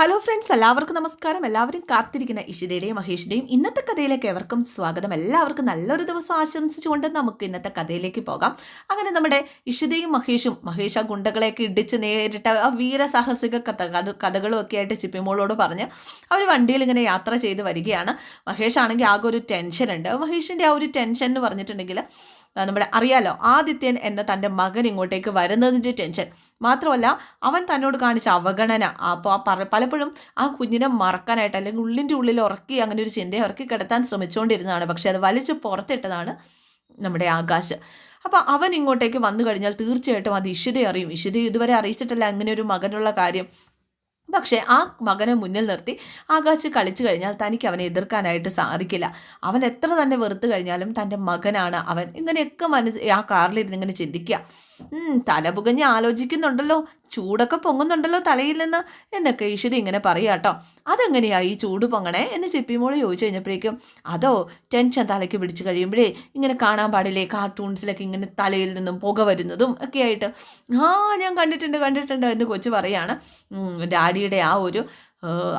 Hello friends എല്ലാവർക്കും നമസ്കാരം. എല്ലാവരും കാത്തിരിക്കുന്ന ഇഷിതയുടെയും മഹേഷിന്റെയും ഇന്നത്തെ കഥയിലേക്ക് എവർക്കും സ്വാഗതം. എല്ലാവർക്കും നല്ലൊരു ദിവസം ആശംസിച്ചുകൊണ്ട് നമുക്ക് ഇന്നത്തെ കഥയിലേക്ക് പോകാം. അങ്ങനെ നമ്മുടെ ഇഷിതയും മഹേഷും മഹേഷ് ആ ഗുണ്ടകളെയൊക്കെ ഇടിച്ച് നേരിട്ട ആ വീരസാഹസിക കഥ കഥ കഥകളും ഒക്കെ ആയിട്ട് ചിപ്പിമോളോട് പറഞ്ഞ് അവർ വണ്ടിയിൽ ഇങ്ങനെ യാത്ര ചെയ്ത് വരികയാണ്. മഹേഷ് ആണെങ്കിൽ ആകെ ഒരു ടെൻഷൻ ഉണ്ട്. മഹേഷിന്റെ ആ ഒരു ടെൻഷൻ എന്ന് പറഞ്ഞിട്ടുണ്ടെങ്കിൽ നമ്മുടെ അറിയാലോ ആദിത്യൻ എന്ന തന്റെ മകൻ ഇങ്ങോട്ടേക്ക് വരുന്നതിന്റെ ടെൻഷൻ മാത്രമല്ല അവൻ തന്നോട് കാണിച്ച അവഗണന. അപ്പോൾ പറ പലപ്പോഴും ആ കുഞ്ഞിനെ മറക്കാനായിട്ട് അല്ലെങ്കിൽ ഉള്ളിന്റെ ഉള്ളിൽ ഉറക്കി അങ്ങനെ ഒരു ചിന്തയെ ഉറക്കി കിടത്താൻ ശ്രമിച്ചുകൊണ്ടിരുന്നതാണ്. പക്ഷേ അത് വലിച്ചു പുറത്തിട്ടതാണ് നമ്മുടെ ആകാശ്. അപ്പോൾ അവൻ ഇങ്ങോട്ടേക്ക് വന്നു കഴിഞ്ഞാൽ തീർച്ചയായിട്ടും അത് ഇഷിതയെ അറിയും. ഇഷിത ഇതുവരെ അറിയിച്ചിട്ടില്ല അങ്ങനെ ഒരു മകനുള്ള കാര്യം. പക്ഷേ ആ മകനെ മുന്നിൽ നിർത്തി ആകാശ് കളിച്ചു കഴിഞ്ഞാൽ തനിക്ക് അവനെ എതിർക്കാനായിട്ട് സാധിക്കില്ല. അവൻ എത്ര തന്നെ വെറുത്തു കഴിഞ്ഞാലും തന്റെ മകനാണ് അവൻ. ഇങ്ങനെയൊക്കെ മനസ്സ് ആ കാറിലിരുന്ന് ഇങ്ങനെ ചിന്തിക്കുക. തലപുകഞ്ഞ് തല പുകഞ്ഞ് ആലോചിക്കുന്നുണ്ടല്ലോ. ചൂടൊക്കെ പൊങ്ങുന്നുണ്ടല്ലോ തലയിൽ നിന്ന് എന്നൊക്കെ ഈശ്വരി ഇങ്ങനെ പറയുക കേട്ടോ. അതെങ്ങനെയാണ് ഈ ചൂട് പൊങ്ങണേ എന്ന് ചിപ്പിമോൾ ചോദിച്ചു കഴിഞ്ഞപ്പോഴേക്കും അതോ ടെൻഷൻ തലയ്ക്ക് പിടിച്ചു കഴിയുമ്പോഴേ ഇങ്ങനെ കാണാൻ പാടില്ലേ കാർട്ടൂൺസിലൊക്കെ ഇങ്ങനെ തലയിൽ നിന്നും പുക വരുന്നതും ഒക്കെ ആയിട്ട്? ആ ഞാൻ കണ്ടിട്ടുണ്ട് കണ്ടിട്ടുണ്ട് എന്ന് കൊച്ചു പറയാണ്. ഉം, ഡാഡിയുടെ ആ ഒരു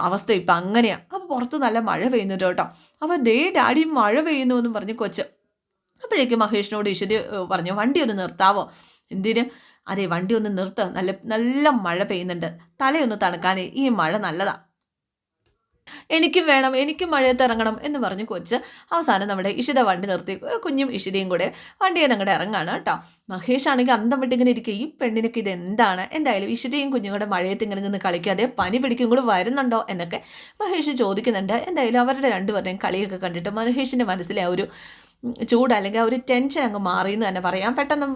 അവസ്ഥ ഇപ്പം അങ്ങനെയാണ് അപ്പോൾ പുറത്ത് നല്ല മഴ പെയ്യുന്നുണ്ട് കേട്ടോ. അപ്പോൾ ദേ ഡാഡി മഴ പെയ്യുന്നു എന്നും പറഞ്ഞ് കൊച്ച്. അപ്പോഴേക്കും മഹേഷിനോട് ഈശ്വരി പറഞ്ഞു വണ്ടി ഒന്ന് നിർത്താവോ? എന്തിന്? അതെ വണ്ടി ഒന്ന് നിർത്ത്. നല്ല നല്ല മഴ പെയ്യുന്നുണ്ട്. തലയൊന്ന് തണുക്കാനേ. ഈ മഴ നല്ലതാ. എനിക്കും വേണം എനിക്കും മഴയത്ത് ഇറങ്ങണം എന്ന് പറഞ്ഞ് കൊച്ച് അവസാനം നമ്മുടെ ഇഷിത വണ്ടി നിർത്തി. കുഞ്ഞും ഇഷിതയും കൂടെ വണ്ടിയെ ഞങ്ങളുടെ ഇറങ്ങാണ് കേട്ടോ. മഹേഷ് ആണെങ്കിൽ അന്തം വിട്ടിങ്ങനെ ഇരിക്കുക ഈ പെണ്ണിനൊക്കെ ഇത് എന്താണ്? എന്തായാലും ഇഷിതയും കുഞ്ഞും കൂടെ മഴയത്ത് ഇങ്ങനെ നിന്ന് കളിക്കാതെ പനി പിടിക്കും കൂടെ വരുന്നുണ്ടോ എന്നൊക്കെ മഹേഷ് ചോദിക്കുന്നുണ്ട്. എന്തായാലും അവരുടെ രണ്ടുപേരുടെയും കളിയൊക്കെ കണ്ടിട്ട് മഹേഷിന്റെ മനസ്സിലെ ആ ഒരു ചൂട് അല്ലെങ്കിൽ ആ ഒരു ടെൻഷൻ അങ്ങ് മാറി എന്ന് തന്നെ പറയാം. പെട്ടെന്ന്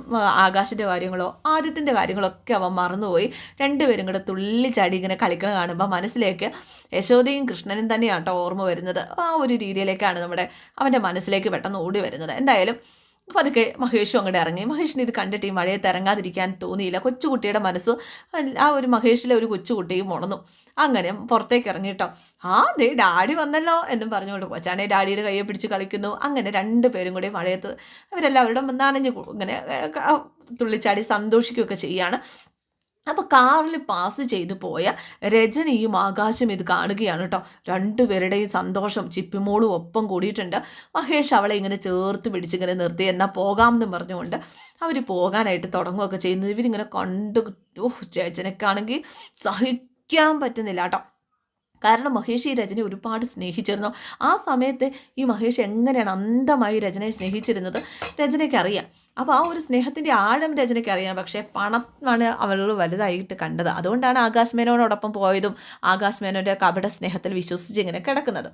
ആകാശിന്റെ കാര്യങ്ങളോ ആദ്യത്തിന്റെ കാര്യങ്ങളോ ഒക്കെ അവൻ മറന്നുപോയി. രണ്ടുപേരും കൂടെ തുള്ളിച്ചാടി ഇങ്ങനെ കളിക്കണ കാണുമ്പോൾ മനസ്സിലേക്ക് യശോദയും കൃഷ്ണനും തന്നെയാണ് കേട്ടോ ഓർമ്മ വരുന്നത്. ആ ഒരു രീതിയിലേക്കാണ് നമ്മുടെ അവന്റെ മനസ്സിലേക്ക് പെട്ടെന്ന് ഓടി വരുന്നത്. എന്തായാലും പതുക്കെ മഹേഷും അങ്ങോട്ട് ഇറങ്ങി. മഹേഷിന് ഇത് കണ്ടിട്ട് ഈ മഴയത്ത് ഇറങ്ങാതിരിക്കാൻ തോന്നിയില്ല. കൊച്ചുകുട്ടിയുടെ മനസ്സ് ആ ഒരു മഹേഷിലെ ഒരു കൊച്ചുകുട്ടിയും ഉണർന്നു. അങ്ങനെ പുറത്തേക്ക് ഇറങ്ങിയിട്ടോ ആ ദേ ഡാഡി വന്നല്ലോ എന്നും പറഞ്ഞുകൊണ്ട് കൊച്ചാണെ ഡാഡിയുടെ കയ്യെ പിടിച്ച് കളിക്കുന്നു. അങ്ങനെ രണ്ട് പേരും കൂടി മഴയത്ത് അവരെല്ലാവരുടെ നനഞ്ഞ് ഇങ്ങനെ തുള്ളിച്ചാടി സന്തോഷിക്കുകയൊക്കെ ചെയ്യാണ് അപ്പോൾ കാറിൽ പാസ് ചെയ്തു പോയ രജനിയും ആകാശം ഇത് കാണുകയാണ് കേട്ടോ. രണ്ടുപേരുടെയും സന്തോഷം ചിപ്പിമോളും ഒപ്പം കൂടിയിട്ടുണ്ട്. മഹേഷ് അവളെ ഇങ്ങനെ ചേർത്ത് പിടിച്ചിങ്ങനെ നിർത്തി എന്നാൽ പോകാം എന്ന് പറഞ്ഞുകൊണ്ട് അവർ പോകാനായിട്ട് തുടങ്ങുകയൊക്കെ ചെയ്യുന്നത് ഇവരിങ്ങനെ കണ്ടു ഓ രചനക്കാണെങ്കിൽ സഹിക്കാൻ പറ്റുന്നില്ല കേട്ടോ. കാരണം മഹേഷ് ഈ രചനയെ ഒരുപാട് സ്നേഹിച്ചിരുന്നു. ആ സമയത്ത് ഈ മഹേഷ് എങ്ങനെയാണ് അന്ധമായി രചനയെ സ്നേഹിച്ചിരുന്നത് രചനയ്ക്ക് അറിയാം അപ്പോൾ ആ ഒരു സ്നേഹത്തിന്റെ ആഴം രചനയ്ക്ക് അറിയാം പക്ഷേ പണമാണ് അവൾ വലുതായിട്ട് കണ്ടത്. അതുകൊണ്ടാണ് ആകാശ് മേനോനോടൊപ്പം പോയതും ആകാശ് മേനോന്റെ കപട സ്നേഹത്തിൽ വിശ്വസിച്ച് ഇങ്ങനെ കിടക്കുന്നത്.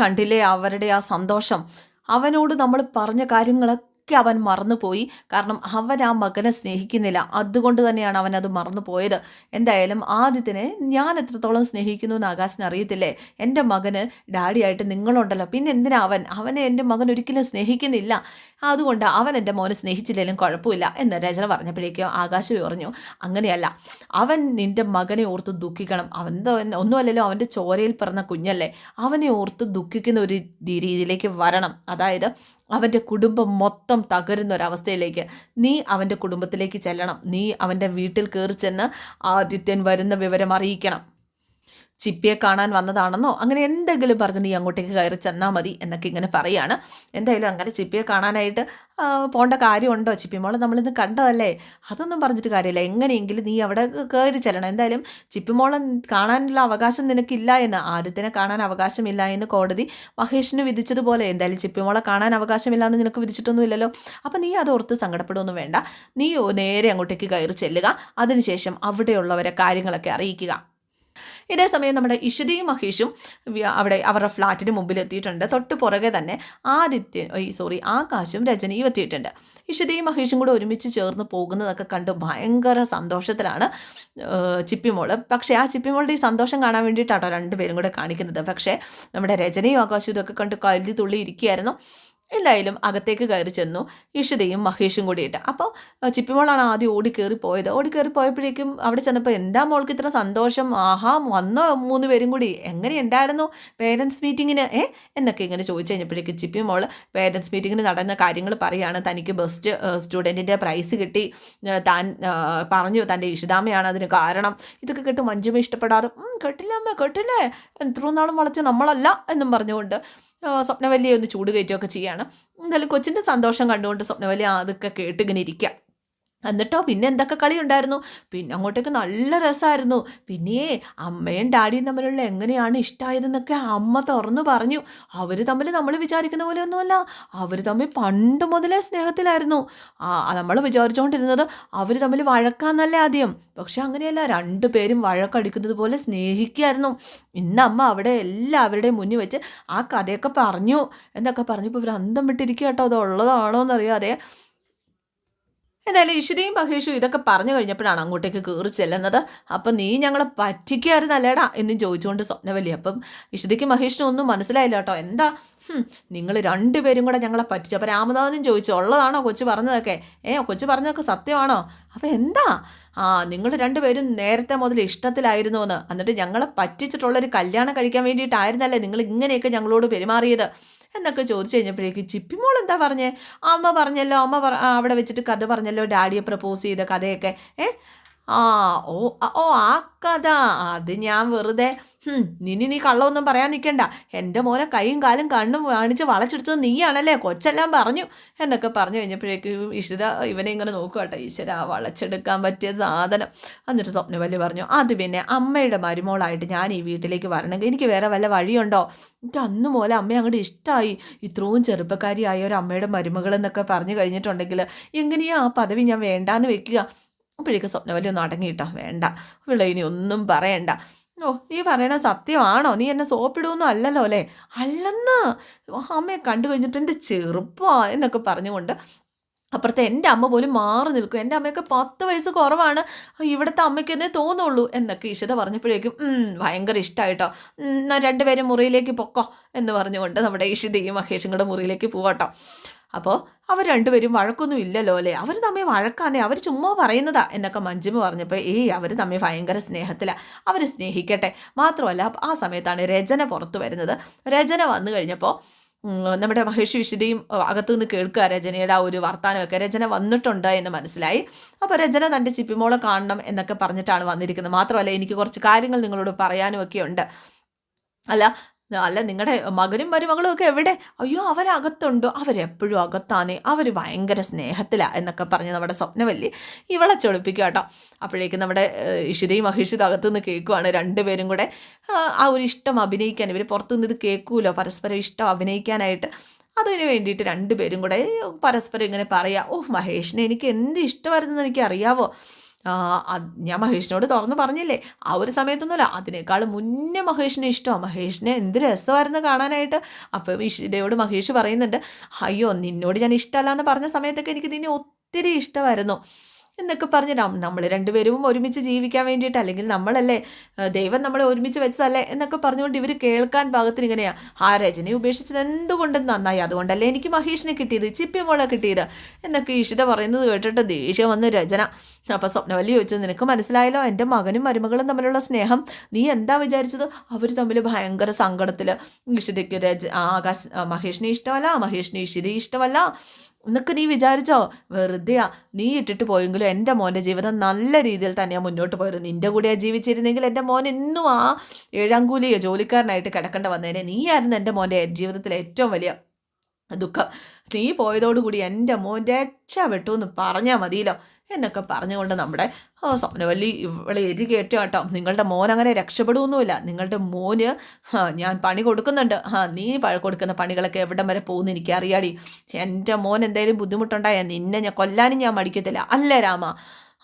കണ്ടില്ലേ അവരുടെ ആ സന്തോഷം. അവനോട് നമ്മൾ പറഞ്ഞ കാര്യങ്ങളൊക്കെ അവൻ മറന്നുപോയി. കാരണം അവൻ ആ മകനെ സ്നേഹിക്കുന്നില്ല. അതുകൊണ്ട് തന്നെയാണ് അവൻ അത് മറന്നുപോയത്. എന്തായാലും ആദ്യത്തിനെ ഞാൻ എത്രത്തോളം സ്നേഹിക്കുന്നു എന്ന് ആകാശിന് അറിയത്തില്ലേ? എന്റെ മകന് ഡാഡിയായിട്ട് നിങ്ങളുണ്ടല്ലോ. പിന്നെ എന്തിനാ അവൻ? അവനെ എന്റെ മകൻ ഒരിക്കലും സ്നേഹിക്കുന്നില്ല. അതുകൊണ്ട് അവൻ എന്റെ മോനെ സ്നേഹിച്ചില്ലെങ്കിലും കുഴപ്പമില്ല എന്ന് രചന പറഞ്ഞപ്പോഴേക്കും ആകാശ് പറഞ്ഞു അങ്ങനെയല്ല. അവൻ നിന്റെ മകനെ ഓർത്ത് ദുഃഖിക്കണം. അവൻ ഒന്നുമല്ലല്ലോ അവന്റെ ചോരയിൽ പിറന്ന കുഞ്ഞല്ലേ. അവനെ ഓർത്ത് ദുഃഖിക്കുന്ന ഒരു രീതിയിലേക്ക് വരണം. അതായത് അവന്റെ കുടുംബം മൊത്തം തകരുന്ന ഒരവസ്ഥയിലേക്ക് നീ അവന്റെ കുടുംബത്തിലേക്ക് ചെല്ലണം. നീ അവന്റെ വീട്ടിൽ കയറി ചെന്ന് ആദിത്യൻ വരുന്ന വിവരം അറിയിക്കണം. ചിപ്പിയെ കാണാൻ വന്നതാണെന്നോ അങ്ങനെ എന്തെങ്കിലും പറഞ്ഞ് നീ അങ്ങോട്ടേക്ക് കയറി ചെന്നാൽ മതി എന്നൊക്കെ ഇങ്ങനെ പറയാണ്. എന്തായാലും അങ്ങനെ ചിപ്പിയെ കാണാനായിട്ട് പോകേണ്ട കാര്യമുണ്ടോ ചിപ്പി മോളെ? നമ്മളിന്ന് കണ്ടതല്ലേ? അതൊന്നും പറഞ്ഞിട്ട് കാര്യമില്ല. എങ്ങനെയെങ്കിലും നീ അവിടെ കയറി ചെല്ലണം. എന്തായാലും ചിപ്പിമോളെ കാണാനുള്ള അവകാശം നിനക്കില്ല എന്ന് ആദ്യത്തിനെ കാണാൻ അവകാശമില്ല എന്ന് കോടതി മഹേഷിന് വിധിച്ചതുപോലെ എന്തായാലും ചിപ്പിമോളെ കാണാൻ അവകാശമില്ല എന്ന് നിനക്ക് വിധിച്ചിട്ടൊന്നുമില്ലല്ലോ. അപ്പം നീ അത് ഓർത്ത് സങ്കടപ്പെടുകയൊന്നും വേണ്ട. നീ നേരെ അങ്ങോട്ടേക്ക് കയറി ചെല്ലുക. അതിനുശേഷം അവിടെയുള്ളവരെ കാര്യങ്ങളൊക്കെ അറിയിക്കുക. ഇതേ സമയം നമ്മുടെ ഇഷിതയും മഹേഷും അവിടെ അവരുടെ ഫ്ലാറ്റിന് മുമ്പിൽ എത്തിയിട്ടുണ്ട്. തൊട്ട് പുറകെ തന്നെ ആദിത്യ സോറി ആകാശും രജനിയും എത്തിയിട്ടുണ്ട്. ഇഷിതയും മഹേഷും കൂടെ ഒരുമിച്ച് ചേർന്ന് പോകുന്നതൊക്കെ കണ്ട് ഭയങ്കര സന്തോഷത്തിലാണ് ചിപ്പിമോൾ. പക്ഷേ ആ ചിപ്പിമോളുടെ ഈ സന്തോഷം കാണാൻ വേണ്ടിയിട്ടാണോ രണ്ടുപേരും കൂടെ കാണിക്കുന്നത്. പക്ഷേ നമ്മുടെ രജനിയും ആകാശും ഇതൊക്കെ കണ്ട് കരുതി തുള്ളി ഇരിക്കുകയായിരുന്നു എന്തായാലും അകത്തേക്ക് കയറി ചെന്നു ഇഷിതയും മഹേഷും കൂടിയിട്ട്. അപ്പോൾ ചിപ്പിമോളാണ് ആദ്യം ഓടി കയറി പോയത്. ഓടി കയറി പോയപ്പോഴേക്കും അവിടെ ചെന്നപ്പോൾ എന്താ മോൾക്ക് ഇത്ര സന്തോഷം? ആഹാ വന്നോ മൂന്ന് പേരും കൂടി. എങ്ങനെ ഉണ്ടായിരുന്നു പേരൻസ് മീറ്റിങ്ങിന് ഏ? എന്നൊക്കെ ഇങ്ങനെ ചോദിച്ചു കഴിഞ്ഞപ്പോഴേക്കും ചിപ്പിമോൾ പേരൻസ് മീറ്റിങ്ങിന് നടന്ന കാര്യങ്ങൾ പറയുകയാണ് തനിക്ക് ബെസ്റ്റ് സ്റ്റുഡന്റിന്റെ പ്രൈസ് കിട്ടി. താൻ പറഞ്ഞു തന്റെ ഇഷിതാമയാണ് അതിന് കാരണം. ഇതൊക്കെ കേട്ട് മഞ്ജുമ ഇഷ്ടപ്പെടാതെ കേട്ടില്ല അമ്മ കേട്ടില്ലേ? എത്ര നാളും നമ്മളല്ല എന്നും പറഞ്ഞുകൊണ്ട് സ്വപ്നവല്ലിയെ ഒന്ന് ചൂട് കയറ്റുകയൊക്കെ ചെയ്യുകയാണ് എന്തായാലും കൊച്ചിന്റെ സന്തോഷം കണ്ടുകൊണ്ട് സ്വപ്നവല്ലി അതൊക്കെ കേട്ടിങ്ങനെ ഇരിക്കുക എന്നിട്ടോ പിന്നെ എന്തൊക്കെ കളി ഉണ്ടായിരുന്നു? പിന്നെ അങ്ങോട്ടേക്ക് നല്ല രസമായിരുന്നു പിന്നെയേ അമ്മയും ഡാഡിയും തമ്മിലുള്ള എങ്ങനെയാണ് ഇഷ്ടമായതെന്നൊക്കെ അമ്മ തുറന്നു പറഞ്ഞു. അവർ തമ്മിൽ നമ്മൾ വിചാരിക്കുന്ന പോലെ ഒന്നുമല്ല അവർ തമ്മിൽ പണ്ട് മുതലേ സ്നേഹത്തിലായിരുന്നു. ആ നമ്മൾ വിചാരിച്ചുകൊണ്ടിരുന്നത് അവർ തമ്മിൽ വഴക്കാന്നല്ലേ ആദ്യം. പക്ഷെ അങ്ങനെയല്ല രണ്ടുപേരും വഴക്കടിക്കുന്നത് പോലെ സ്നേഹിക്കായിരുന്നു. ഇന്ന് അമ്മ അവിടെ എല്ലാവരുടെയും മുന്നിൽ വെച്ച് ആ കഥയൊക്കെ പറഞ്ഞു. എന്നൊക്കെ പറഞ്ഞപ്പോൾ ഇവർ അന്തം വിട്ടിരിക്കുക കേട്ടോ അത് ഉള്ളതാണോ എന്നറിയാതെ എന്തായാലും ഇഷിതയും മഹേഷും ഇതൊക്കെ പറഞ്ഞു കഴിഞ്ഞപ്പോഴാണ് അങ്ങോട്ടേക്ക് കയറി ചെല്ലുന്നത്. അപ്പം നീ ഞങ്ങളെ പറ്റിക്കായിരുന്നല്ലേടാ എന്നും ചോദിച്ചുകൊണ്ട് സ്വപ്നവല്ലി. അപ്പം ഇഷിതയ്ക്ക് മഹേഷിനും ഒന്നും മനസ്സിലായില്ല കേട്ടോ. എന്താ? നിങ്ങൾ രണ്ടുപേരും കൂടെ ഞങ്ങളെ പറ്റിച്ചു. അപ്പം രാമനാഥനും ചോദിച്ചു ഉള്ളതാണോ കൊച്ചു പറഞ്ഞതൊക്കെ? ഏ കൊച്ചു പറഞ്ഞതൊക്കെ സത്യമാണോ? അപ്പം എന്താ? ആ നിങ്ങൾ രണ്ടുപേരും നേരത്തെ മുതൽ ഇഷ്ടത്തിലായിരുന്നു എന്ന് എന്നിട്ട് ഞങ്ങളെ പറ്റിച്ചിട്ടുള്ളൊരു കല്യാണം കഴിക്കാൻ വേണ്ടിയിട്ടായിരുന്നല്ലേ നിങ്ങൾ ഇങ്ങനെയൊക്കെ ഞങ്ങളോട് പെരുമാറിയത്? എന്നൊക്കെ ചോദിച്ചു കഴിഞ്ഞപ്പോഴേക്ക് ചിപ്പിമോൾ എന്താ പറഞ്ഞേ? അമ്മ പറഞ്ഞല്ലോ അമ്മ അവിടെ വെച്ചിട്ട് കഥ പറഞ്ഞല്ലോ ഡാഡിയെ പ്രപ്പോസ് ചെയ്ത കഥയൊക്കെ. ഏ? ആ ഓ ഓ ആ കഥ. അത് ഞാൻ വെറുതെ നിനി നീ കള്ളമൊന്നും പറയാൻ നിൽക്കണ്ട എന്റെ മോനെ കൈയും കാലും കണ്ണും കാണിച്ച് വളച്ചെടുത്തത് നീയാണല്ലേ? കൊച്ചെല്ലാം പറഞ്ഞു. എന്നൊക്കെ പറഞ്ഞു കഴിഞ്ഞപ്പോഴേക്കും ഈശ്വര ഇവനെ ഇങ്ങനെ നോക്കുക ഈശ്വര വളച്ചെടുക്കാൻ പറ്റിയ സാധനം. എന്നിട്ട് സ്വപ്നവല്ലി പറഞ്ഞു അത് പിന്നെ അമ്മയുടെ മരുമോളായിട്ട് ഞാൻ ഈ വീട്ടിലേക്ക് വരണമെങ്കിൽ എനിക്ക് വേറെ വല്ല വഴിയുണ്ടോ? എനിക്ക് അന്ന് മോലെ അമ്മ അങ്ങോട്ട് ഇഷ്ടമായി ഇത്രയും ചെറുപ്പക്കാരിയായ ഒരു അമ്മയുടെ മരുമകൾ എന്നൊക്കെ പറഞ്ഞു കഴിഞ്ഞിട്ടുണ്ടെങ്കിൽ എങ്ങനെയാ ആ പദവി ഞാൻ വേണ്ടാന്ന് വെക്കുക? അപ്പോഴേക്കും സ്വപ്നവല്ലി ഒന്ന് അടങ്ങിയിട്ടോ? വേണ്ട. ഇവിടെ ഇനി ഒന്നും പറയണ്ട. ഓ നീ പറയണ സത്യമാണോ? നീ എന്നെ സോപ്പിടുമൊന്നും അല്ലല്ലോ അല്ലേ? അല്ലെന്ന്. അമ്മയെ കണ്ടു കഴിഞ്ഞിട്ട് എന്റെ ചെറുപ്പാ എന്നൊക്കെ പറഞ്ഞുകൊണ്ട് അപ്പുറത്തെ എന്റെ അമ്മ പോലും മാറി നിൽക്കും. എന്റെ അമ്മയൊക്കെ പത്ത് വയസ്സ് കുറവാണ്. ഇവിടുത്തെ അമ്മയ്ക്ക് എന്നേ തോന്നുള്ളൂ എന്നൊക്കെ ഇഷിത പറഞ്ഞപ്പോഴേക്കും ഭയങ്കര ഇഷ്ടമായിട്ടോ എന്നാൽ രണ്ടുപേരും മുറിയിലേക്ക് പൊക്കോ എന്ന് പറഞ്ഞുകൊണ്ട് നമ്മുടെ ഇഷിതയും മഹേഷും കൂടെ മുറിയിലേക്ക് പോവാട്ടോ. അപ്പോൾ അവർ രണ്ടുപേരും വഴക്കൊന്നും ഇല്ലല്ലോ അല്ലേ? അവർ തമ്മിൽ വഴക്കാന്നേ അവർ ചുമ്മാ പറയുന്നതാ എന്നൊക്കെ മഞ്ജിമ പറഞ്ഞപ്പോൾ ഏയ് അവർ തമ്മിൽ ഭയങ്കര സ്നേഹത്തിലാണ് അവർ സ്നേഹിക്കട്ടെ. മാത്രമല്ല ആ സമയത്താണ് രചന പുറത്തു വരുന്നത്. രചന വന്നു കഴിഞ്ഞപ്പോൾ നമ്മുടെ മഹേഷ് വിശുദ്ധയും അകത്തു നിന്ന് കേൾക്കുക രചനയുടെ ആ ഒരു വർത്തമാനമൊക്കെ രചന വന്നിട്ടുണ്ട് എന്ന് മനസ്സിലായി. അപ്പോൾ രചന തന്റെ ചിപ്പിമോളെ കാണണം എന്നൊക്കെ പറഞ്ഞിട്ടാണ് വന്നിരിക്കുന്നത്. മാത്രമല്ല എനിക്ക് കുറച്ച് കാര്യങ്ങൾ നിങ്ങളോട് പറയാനും ഒക്കെ ഉണ്ട്. അല്ല അല്ല നിങ്ങളുടെ മകനും മരുമകളും ഒക്കെ എവിടെ? അയ്യോ അവരകത്തുണ്ടോ? അവരെപ്പോഴും അകത്താണ്. അവർ ഭയങ്കര സ്നേഹത്തിലാണ് എന്നൊക്കെ പറഞ്ഞ് നമ്മുടെ സ്വപ്നവല്ലി ഇവളെ ചൊളിപ്പിക്കുക കേട്ടോ. അപ്പോഴേക്കും നമ്മുടെ ഇഷിതയും അഹിഷിതും അകത്തു നിന്ന് കേൾക്കുവാണ് രണ്ടുപേരും കൂടെ. ആ ഒരു ഇഷ്ടം അഭിനയിക്കാൻ ഇവർ പുറത്തുനിന്ന് ഇത് കേൾക്കുമല്ലോ പരസ്പരം ഇഷ്ടം അഭിനയിക്കാനായിട്ട്. അതിന് വേണ്ടിയിട്ട് രണ്ടുപേരും കൂടെ പരസ്പരം ഇങ്ങനെ പറയാം ഓ മഹേഷിനെ എനിക്ക് എന്ത് ഇഷ്ടമായിരുന്നെന്ന് എനിക്ക് അറിയാവോ ഞാൻ മഹേഷിനോട് തുറന്ന് പറഞ്ഞില്ലേ? ആ ഒരു സമയത്തൊന്നുമില്ല. അതിനേക്കാൾ മുന്നേ മഹേഷിനെ ഇഷ്ടമാണ് മഹേഷിനെ എന്ത് രസമായിരുന്നു കാണാനായിട്ട്. അപ്പോൾ ഇതയോട് മഹേഷ് പറയുന്നുണ്ട് അയ്യോ നിന്നോട് ഞാൻ ഇഷ്ടമല്ല എന്ന് പറഞ്ഞ സമയത്തൊക്കെ എനിക്ക് നിന്നെ ഒത്തിരി ഇഷ്ടമായിരുന്നു. എന്നൊക്കെ പറഞ്ഞ് നമ്മൾ രണ്ടുപേരും ഒരുമിച്ച് ജീവിക്കാൻ വേണ്ടിയിട്ട് അല്ലെങ്കിൽ നമ്മളല്ലേ ദൈവം നമ്മളെ ഒരുമിച്ച് വെച്ചതല്ലേ എന്നൊക്കെ പറഞ്ഞുകൊണ്ട് ഇവർ കേൾക്കാൻ പാകത്തിന് ഇങ്ങനെയാണ് ആ രചനയെ ഉപേക്ഷിച്ചത് എന്തുകൊണ്ടെന്ന് നന്നായി? അതുകൊണ്ടല്ലേ എനിക്ക് മഹേഷിനെ കിട്ടിയത് ചിപ്പിമോളെ കിട്ടിയത് എന്നൊക്കെ ഈഷിത പറയുന്നത് കേട്ടിട്ട് ദേഷ്യം വന്ന് രചന. അപ്പോൾ സ്വപ്നവല്ലി ചോദിച്ചത് നിനക്ക് മനസ്സിലായല്ലോ എന്റെ മകനും മരുമകളും തമ്മിലുള്ള സ്നേഹം? നീ എന്താ വിചാരിച്ചത്? അവർ തമ്മിൽ ഭയങ്കര സങ്കടത്തിൽ ഈഷിതയ്ക്ക് രജ ആകാശ് മഹേഷിനെ ഇഷ്ടമല്ല മഹേഷിനെ ഈഷിതയെ ഇഷ്ടമല്ല. എന്നൊക്കെ നീ വിചാരിച്ചോ? വെറുതെയാ. നീ ഇട്ടിട്ട് പോയെങ്കിലും എന്റെ മോന്റെ ജീവിതം നല്ല രീതിയിൽ തന്നെയാണ് മുന്നോട്ട് പോയത്. നിന്റെ കൂടെ ജീവിച്ചിരുന്നെങ്കിൽ എന്റെ മോൻ എന്നും ആ ഏഴാം കൂലിയോ ജോലിക്കാരനായിട്ട് കിടക്കേണ്ട വന്നേനെ. നീയായിരുന്നു എന്റെ മോന്റെ ജീവിതത്തിലെ ഏറ്റവും വലിയ ദുഃഖം. നീ പോയതോടുകൂടി എന്റെ മോൻ രക്ഷപ്പെട്ടു എന്ന് പറഞ്ഞാൽ മതിയല്ലോ. എന്നൊക്കെ പറഞ്ഞുകൊണ്ട് നമ്മുടെ സ്വപ്നവല്ലി ഇവിടെ എരി കേട്ടോ കേട്ടോ. നിങ്ങളുടെ മോൻ അങ്ങനെ രക്ഷപ്പെടുകയൊന്നുമില്ല നിങ്ങളുടെ മോന് ഞാൻ പണി കൊടുക്കുന്നുണ്ട്. ആ നീ കൊടുക്കുന്ന പണികളൊക്കെ എവിടം വരെ പോകുന്നു എനിക്ക് അറിയാടി എന്റെ മോൻ എന്തെങ്കിലും ബുദ്ധിമുട്ടുണ്ടായാൽ നിന്നെ ഞാൻ കൊല്ലാനും ഞാൻ മടിക്കത്തില്ല. അല്ലേ രാമ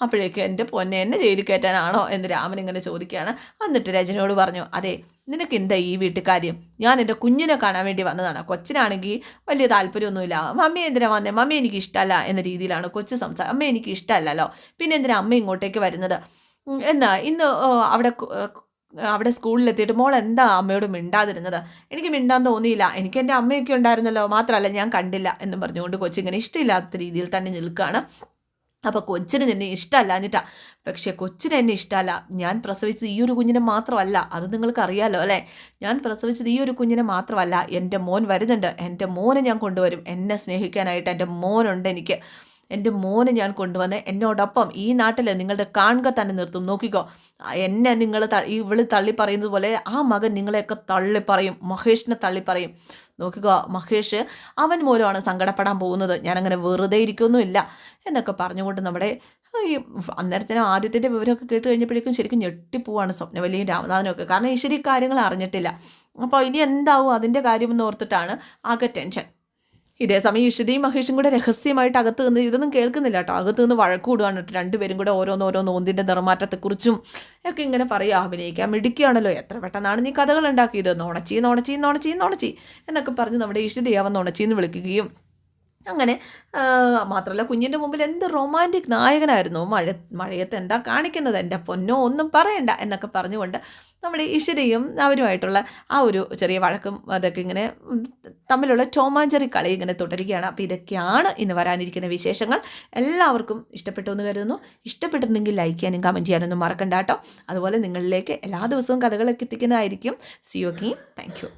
അപ്പോഴേക്ക് എന്റെ പൊന്നെ എന്നെ ജയിലിൽ കയറ്റാനാണോ എന്ന് രാമൻ ഇങ്ങനെ ചോദിക്കുകയാണ്. എന്നിട്ട് രജനയോട് പറഞ്ഞു അതെ നിനക്ക് എന്താ ഈ വീട്ടുകാര്യം? ഞാൻ എന്റെ കുഞ്ഞിനെ കാണാൻ വേണ്ടി വന്നതാണ്. കൊച്ചിനാണെങ്കിൽ വലിയ താല്പര്യമൊന്നുമില്ല. മമ്മി എന്തിനാ വന്നേ? മമ്മി എനിക്ക് ഇഷ്ടമല്ല എന്ന രീതിയിലാണ് കൊച്ചു സംസാരം അമ്മ എനിക്ക് ഇഷ്ടമല്ലല്ലോ പിന്നെ എന്തിനാ അമ്മ ഇങ്ങോട്ടേക്ക് വരുന്നത്? എന്നാ ഇന്ന് അവിടെ അവിടെ സ്കൂളിലെത്തിയിട്ട് മോൾ എന്താ അമ്മയോട് മിണ്ടാതിരുന്നത്? എനിക്ക് മിണ്ടാൻ തോന്നിയില്ല. എനിക്ക് എന്റെ അമ്മയൊക്കെ ഉണ്ടായിരുന്നല്ലോ. മാത്രമല്ല ഞാൻ കണ്ടില്ല എന്നും പറഞ്ഞുകൊണ്ട് കൊച്ചിങ്ങനെ ഇഷ്ടമില്ലാത്ത രീതിയിൽ തന്നെ നിൽക്കുകയാണ്. അപ്പോൾ കൊച്ചിന് നിന്നെ ഇഷ്ടമല്ലാഞ്ഞിട്ടാ പക്ഷേ കൊച്ചിന് എന്നെ ഇഷ്ടമല്ല. ഞാൻ പ്രസവിച്ചത് ഈ ഒരു കുഞ്ഞിനെ മാത്രമല്ല. അത് നിങ്ങൾക്ക് അറിയാലോ അല്ലേ? ഞാൻ പ്രസവിച്ചത് ഈ ഒരു കുഞ്ഞിനെ മാത്രമല്ല. എന്റെ മോൻ വരുന്നുണ്ട്. എന്റെ മോനെ ഞാൻ കൊണ്ടുവരും. എന്നെ സ്നേഹിക്കാനായിട്ട് എന്റെ മോനുണ്ട് എനിക്ക്. എന്റെ മോനെ ഞാൻ കൊണ്ടുവന്ന്. എന്നോടൊപ്പം ഈ നാട്ടിൽ നിങ്ങളുടെ കാണുക തന്നെ നിർത്തും. നോക്കിക്കോ എന്നെ നിങ്ങൾ ഇവൾ തള്ളി പറയുന്നത് പോലെ ആ മകൻ നിങ്ങളെയൊക്കെ തള്ളി പറയും മഹേഷിനെ തള്ളി പറയും. നോക്കുക മഹേഷ് അവൻ മൂലമാണ് സങ്കടപ്പെടാൻ പോകുന്നത്. ഞാനങ്ങനെ വെറുതെ ഇരിക്കൊന്നുമില്ല എന്നൊക്കെ പറഞ്ഞുകൊണ്ട് നമ്മുടെ ഈ അന്നേരത്തിനും ആദ്യത്തിന്റെ വിവരമൊക്കെ കേട്ട് കഴിഞ്ഞപ്പോഴേക്കും ശരിക്കും ഞെട്ടിപ്പോവാണ് സ്വപ്നവലിയും രാമനാഥനും ഒക്കെ. കാരണം ഈശ്വരി കാര്യങ്ങൾ അറിഞ്ഞിട്ടില്ല. അപ്പോൾ ഇനി എന്താവും അതിന്റെ കാര്യമെന്ന് ഓർത്തിട്ടാണ് ആകെ ടെൻഷൻ. ഇതേ സമയം ഇഷിതയും മഹേഷും കൂടെ രഹസ്യമായിട്ട് അകത്ത് നിന്ന് ഇതൊന്നും കേൾക്കുന്നില്ല കേട്ടോ. അകത്ത് നിന്ന് വഴക്ക് കൂടുകയാണ് കേട്ടോ. രണ്ടുപേരും കൂടെ ഓരോന്ന് ഓരോന്ന് നിർമ്മാറ്റത്തെക്കുറിച്ചും ഒക്കെ ഇങ്ങനെ പറയുക അഭിനയിക്കാൻ മിടിക്കുകയാണല്ലോ എത്ര പെട്ടെന്നാണ് നീ കഥകൾ ഉണ്ടാക്കിയത്? നോണച്ചി നോണച്ചി നോണച്ചി നോണച്ചി എന്നൊക്കെ പറഞ്ഞ് നമ്മുടെ ഇഷിതയാവൻ നോണച്ചി എന്ന് വിളിക്കുകയും അങ്ങനെ മാത്രമല്ല കുഞ്ഞിന്റെ മുമ്പിൽ എന്ത് റൊമാന്റിക് നായകനായിരുന്നു. മഴ മഴയത്ത് എന്താ കാണിക്കുന്നത്? എന്റെ പൊന്നോ ഒന്നും പറയണ്ട എന്നൊക്കെ പറഞ്ഞുകൊണ്ട് നമ്മുടെ ഇഷിതയും അവരുമായിട്ടുള്ള ആ ഒരു ചെറിയ വഴക്കും അതൊക്കെ ഇങ്ങനെ തമ്മിലുള്ള ടോമാഞ്ചറി കളി ഇങ്ങനെ തുടരുകയാണ്. അപ്പോൾ ഇതൊക്കെയാണ് ഇന്ന് വരാനിരിക്കുന്ന വിശേഷങ്ങൾ. എല്ലാവർക്കും ഇഷ്ടപ്പെട്ടു എന്ന് കരുതുന്നു. ഇഷ്ടപ്പെട്ടിട്ടുണ്ടെങ്കിൽ ലൈക്ക് ചെയ്യാനും കമന്റ് ചെയ്യാനൊന്നും മറക്കണ്ട കേട്ടോ. അതുപോലെ നിങ്ങളിലേക്ക് എല്ലാ ദിവസവും കഥകളൊക്കെ എത്തിക്കുന്നതായിരിക്കും. See you thank you